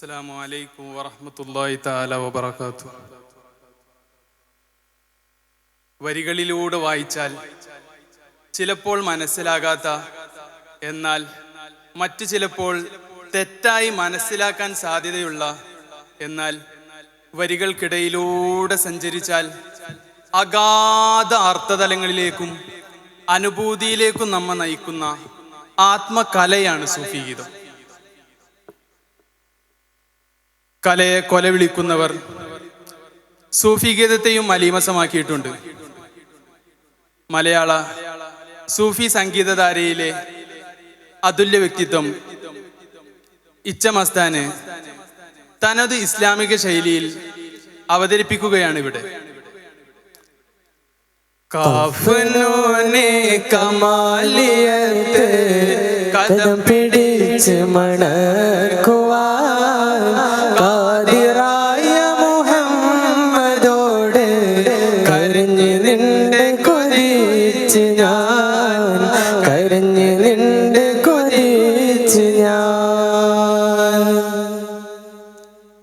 അസ്സലാമു അലൈക്കും വറഹ്മത്തുള്ളാഹി തആല വബറകാത്തു. വരികളിലൂടെ വായിച്ചാൽ ചിലപ്പോൾ മനസ്സിലാകാത്ത എന്നാൽ മറ്റു ചിലപ്പോൾ തെറ്റായി മനസ്സിലാക്കാൻ സാധ്യതയുള്ള എന്നാൽ വരികൾക്കിടയിലൂടെ സഞ്ചരിച്ചാൽ അഗാധ അർത്ഥതലങ്ങളിലേക്കും അനുഭൂതിയിലേക്കും നമ്മെ നയിക്കുന്ന ആത്മകലയാണ് സൂഫി കലയെ കൊല വിളിക്കുന്നവർ സൂഫി ഗീതത്തെയും മലീമസമാക്കിയിട്ടുണ്ട് മലയാള സൂഫി സംഗീതധാരയിലെ അതുല്യ വ്യക്തിത്വം ഇച്ചമസ്താന് തനത് ഇസ്ലാമിക ശൈലിയിൽ അവതരിപ്പിക്കുകയാണ് ഇവിടെ കമാലിയത്ത് കഥം പിടിച്ച് മണക്കുവാൻ കൊതിച്ച് ഞാൻ കരഞ്ഞ് നിന്റെ കൊതിച്ച് ഞാൻ.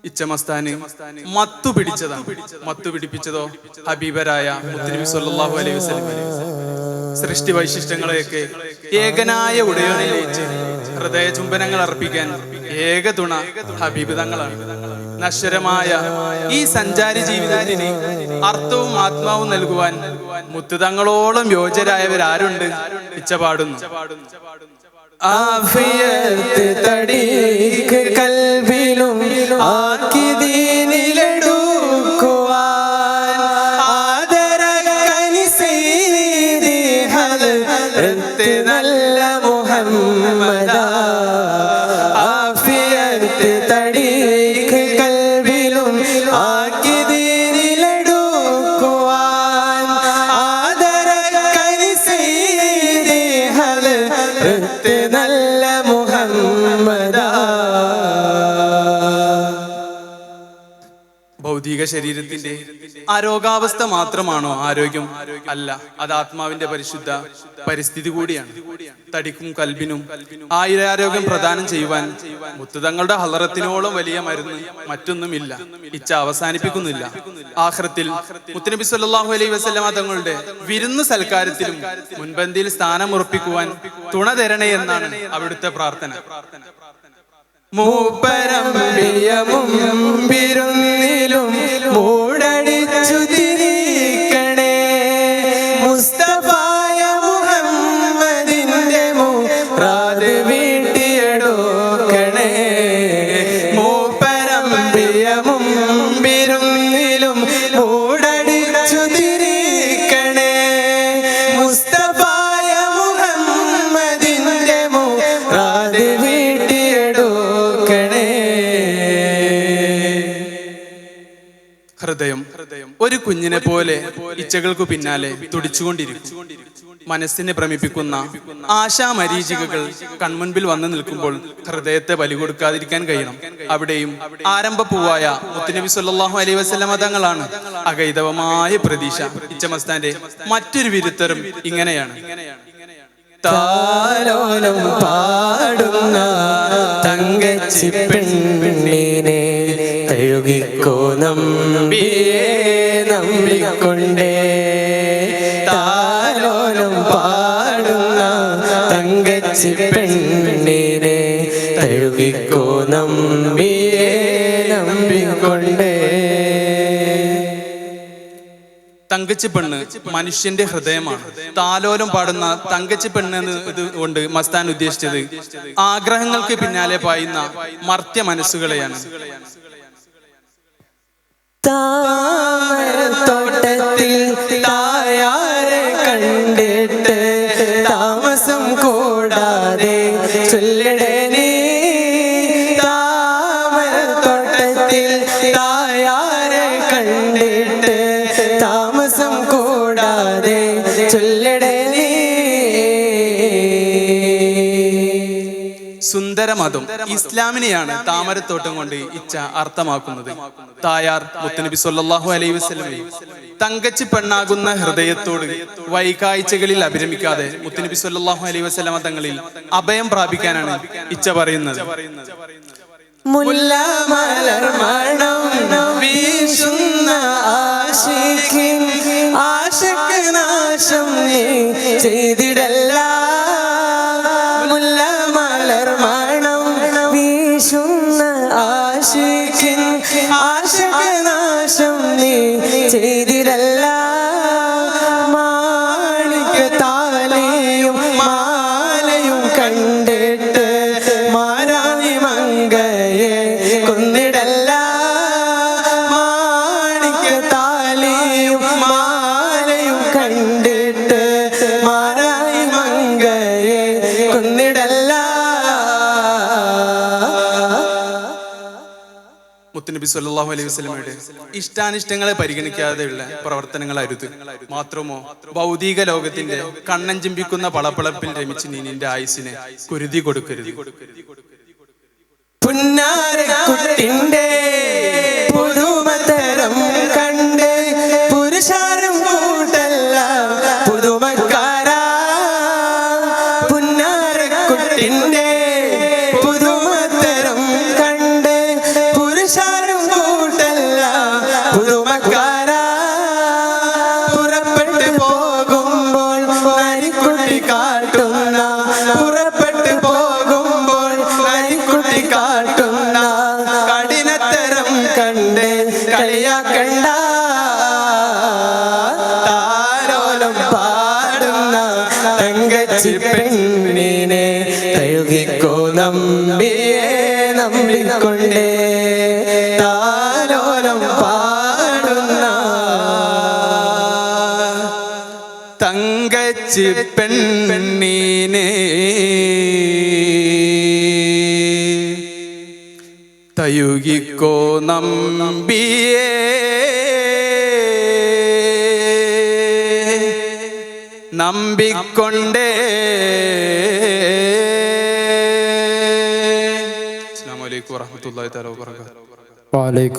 ഇച്ചമസ്താന് മത്തു പിടിച്ചതാണ്. മത്തു പിടിപ്പിച്ചതോ? ഹബീബരായ മുത്തനബി സല്ലല്ലാഹു അലൈഹി വസല്ലം. സൃഷ്ടി വൈശിഷ്ട്യങ്ങളെയൊക്കെ ഏകനായ ഉടയോനെ ഹൃദയ ചുംബനങ്ങൾ അർപ്പിക്കാൻ ഏക തുണ ഹബീബ് തങ്ങളാണ്. നശ്വരമായ ഈ സഞ്ചാരി ജീവിതത്തിന് അർത്ഥവും ആത്മാവും നൽകുവാൻ മുത്തുതങ്ങളോളം യോജരായവരാരുണ്ട് ഇച്ച ആഫിയത്തെ കൽവിലും ആക്കി ദീനിലെടുക്കുവാൻ കൽവിലും ഭൗതിക ശരീരത്തിന്റെ അരോഗാവസ്ഥ മാത്രമാണോ ആരോഗ്യം? അല്ല അത് ആത്മാവിന്റെ പരിശുദ്ധ പരിസ്ഥിതി കൂടിയാണ്. തടിക്കും കൽബിനും ആയുരാരോഗ്യം പ്രദാനം ചെയ്യുവാൻ മുത്തുതങ്ങളുടെ ഹലറത്തിനോളം വലിയ മരുന്ന് മറ്റൊന്നുമില്ല. ഇച്ച അവസാനിപ്പിക്കുന്നില്ല. ആഹ്രത്തിൽ മുത്തനബി സല്ലല്ലാഹു അലൈ വസല്ലമ തങ്ങളുടെ വിരുന്ന് സൽക്കാരത്തിലും മുൻപന്തിയിൽ സ്ഥാനം ഉറപ്പിക്കുവാൻ തുണ തരണേ എന്നാണ് അവിടുത്തെ പ്രാർത്ഥന. മൂപ്പരമ്പിയമും ഹൃദയം ഒരു കുഞ്ഞിനെ പോലെ ഇച്ചകൾക്കു പിന്നാലെ തുടിച്ചുകൊണ്ടിരിക്കും. മനസ്സിനെ ഭ്രമിപ്പിക്കുന്ന ആശാമരീചികകൾ കൺമുൻപിൽ വന്നു നിൽക്കുമ്പോൾ ഹൃദയത്തെ ബലി കൊടുക്കാതിരിക്കാൻ കഴിയണം. അവിടെയും ആരംഭ ആരംഭപ്പൂവായ മുത്തുനബി സല്ലാഹു അലൈ വസല്ലമ മതങ്ങളാണ് അകൈതവമായ പ്രതീക്ഷ. ഇച്ചമസ്താന്റെ മറ്റൊരു വിരുത്തരും ഇങ്ങനെയാണ്. താരോലം പാടുന്ന തങ്കച്ചി തഴുകിക്കോ നമ്പിയേ നമ്പിക്കൊണ്ടേ. താലോലം പാടുന്ന തങ്കച്ചി പെണ്ണിനെ തഴുകിക്കോ. നമ്പിയേ നമ്പിക്കൊണ്ടേ. തങ്കച്ചി പെണ്ണ് മനുഷ്യന്റെ ഹൃദയമാണ്. താലോലം പാടുന്ന തങ്കച്ചി പെണ്ണ് എന്ന് കൊണ്ട് മസ്താൻ ഉദ്ദേശിച്ചത് ആഗ്രഹങ്ങൾക്ക് പിന്നാലെ പായുന്ന മർത്യ മനസ്സുകളെയാണ്. താമരത്തോട്ടത്തിൽ തായാരെ കണ്ടിട്ട് താമസം കൂടാതെ ചൊല്ലടേ നീ. താമരത്തോട്ടത്തിൽ തായാരെ കണ്ടിട്ട് താമസം കൂടാതെ ചൊല്ലടേ സുന്ദരമതം ഇസ്ലാമിനെയാണ് താമരത്തോട്ടം കൊണ്ട് ഇച്ച അർത്ഥമാക്കുന്നത്. തായാർ മുത്തനബി സല്ലല്ലാഹു അലൈഹി വസല്ലം തങ്കച്ചി പെണ്ണാകുന്ന ഹൃദയത്തോട് വൈകാഴ്ചകളിൽ അഭിരമിക്കാതെ മുത്തനബി സല്ലല്ലാഹു അലൈഹി വസല്ലം തങ്ങളിൽ അഭയം പ്രാപിക്കാനാണ് ഇച്ച പറയുന്നത്. ആശക്ക് നാശം നീ ചെയ്തിടല്ല. ആശിക്കിൻ ആശക്ക് നാശം നീ ചെയ്തിടല്ല മുത്തുനബി സല്ലല്ലാഹു അലൈഹി വസ്ലമയുടെ ഇഷ്ടാനിഷ്ടങ്ങളെ പരിഗണിക്കാതെയുള്ള പ്രവർത്തനങ്ങൾ അരുത് മാത്രമോ ഭൗതിക ലോകത്തിന്റെ കണ്ണൻ ചിമ്പിക്കുന്ന പളപ്പളപ്പിൽ രമിച്ച് നീ നിന്റെ ആയുസിനെ കുരുതി കൊടുക്കരുത്. പുന്നാരക്കുട്ടിന്റെ തങ്കച്ചി പെണ്ണിനെ തഴുകിക്കോ നമ്പിയെ നമ്പിക്കൊണ്ടേ. താലോലം പാടുന്ന തങ്കച്ചി പെണ്ണിനെ തയുകിക്കോ നമ്പിയേ നമ്പിക്കൊണ്ടേ. അസ്സാം വലൈക്കും വാഹമത്തല്ലാ വാലൈക്കും